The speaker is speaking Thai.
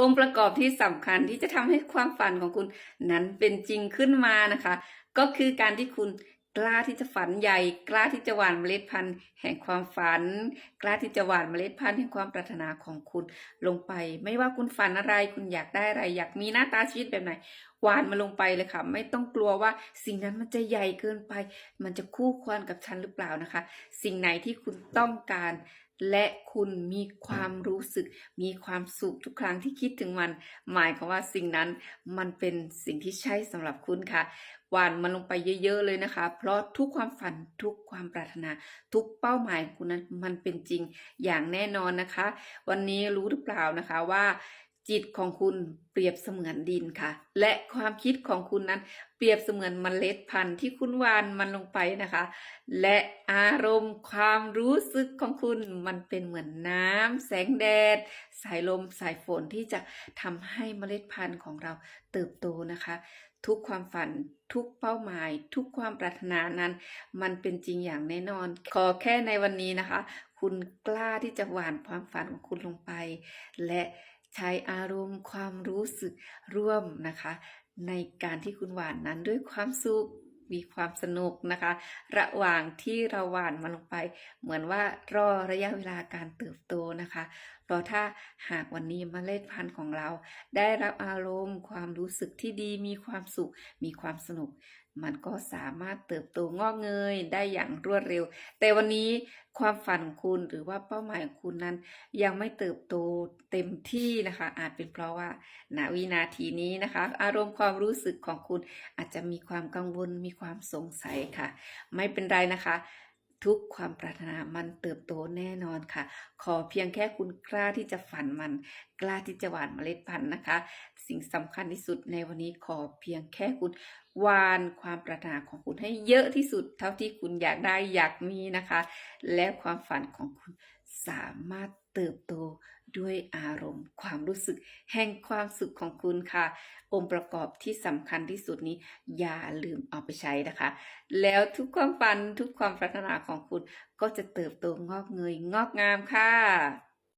องค์ประกอบที่สำคัญที่จะทำให้ความฝันของคุณนั้นเป็นจริงขึ้นมานะคะ ก็คือการที่คุณกล้าที่จะฝันใหญ่ กล้าที่จะหว่านเมล็ดพันธุ์แห่งความฝัน กล้าที่จะหว่านเมล็ดพันธุ์แห่งความปรารถนาของคุณลงไป ไม่ว่าคุณฝันอะไร คุณอยากได้อะไร อยากมีหน้าตาชีวิตแบบไหน วานมาลงไปเลยค่ะ ไม่ต้องกลัวว่าสิ่งนั้นมันจะใหญ่เกินไป มันจะคู่ควรกับฉันหรือเปล่านะคะ สิ่งไหนที่คุณต้องการและคุณมีความรู้สึก มีความสุขทุกครั้งที่คิดถึงมัน หมายความว่าสิ่งนั้นมันเป็นสิ่งที่ใช่สำหรับคุณค่ะหวานมันลงไปเยอะ ๆ เลยนะคะ เพราะทุกความฝันทุกความปรารถนา ทุกเป้าหมายของคุณนั้นมันเป็นจริงอย่างแน่นอนนะคะ วันนี้รู้หรือเปล่านะคะว่า จิตของคุณเปรียบเสมือนดินค่ะ และความคิดของคุณนั้นเปรียบเสมือนเมล็ดพันธุ์ที่คุณหวานมันลงไปนะคะ และอารมณ์ความรู้สึกของคุณมันเป็นเหมือนน้ำแสงแดด สายลมสายฝนที่จะทำให้เมล็ดพันธุ์ของเราเติบโตนะคะ ทุกความฝันทุกเป้าหมาย ทุกความปรารถนานั้น มันเป็นจริงอย่างแน่นอน ขอแค่ในวันนี้นะคะ คุณกล้าที่จะหว่านความฝันของคุณลงไป และ ใช้อารมณ์ความรู้สึกร่วมนะคะ ในการที่คุณหวานนั้นด้วยความสุขมีความสนุกนะคะ ระหว่างที่เราหวานมันลงไป เหมือนว่ารอระยะเวลาการเติบโตนะคะเพราะถ้าหากวันนี้เมล็ดพันธุ์ของเรา ได้รับอารมณ์ ความรู้สึกที่ดีมีความสุข มีความสนุก มันก็สามารถเติบโตงอกเงยได้อย่างรวดเร็ว แต่วันนี้ความฝันของคุณหรือว่าเป้าหมายของคุณนั้น ยังไม่เติบโตเต็มที่นะคะ อาจเป็นเพราะว่าณวินาทีนี้นะคะ อารมณ์ความรู้สึกของคุณอาจจะมีความกังวลมีความสงสัยค่ะ ไม่เป็นไรนะคะ ทุกความปรารถนามันเติบโตแน่นอนค่ะ ขอเพียงแค่คุณกล้าที่จะฝันมัน กล้าที่จะหว่านเมล็ดพันธุ์นะคะ สิ่งสำคัญที่สุดในวันนี้ขอเพียงแค่คุณหวานความปรารถนาของคุณให้เยอะที่สุด เท่าที่คุณอยากได้อยากมีนะคะ และความฝันของคุณสามารถเติบโต ด้วยอารมณ์ ความรู้สึกแห่งความสุขของคุณค่ะ องค์ประกอบที่สำคัญที่สุดนี้ อย่าลืมเอาไปใช้นะคะ แล้วทุกความฝันทุกความปรารถนาของคุณก็จะเติบโตงอกเงยงอกงามค่ะ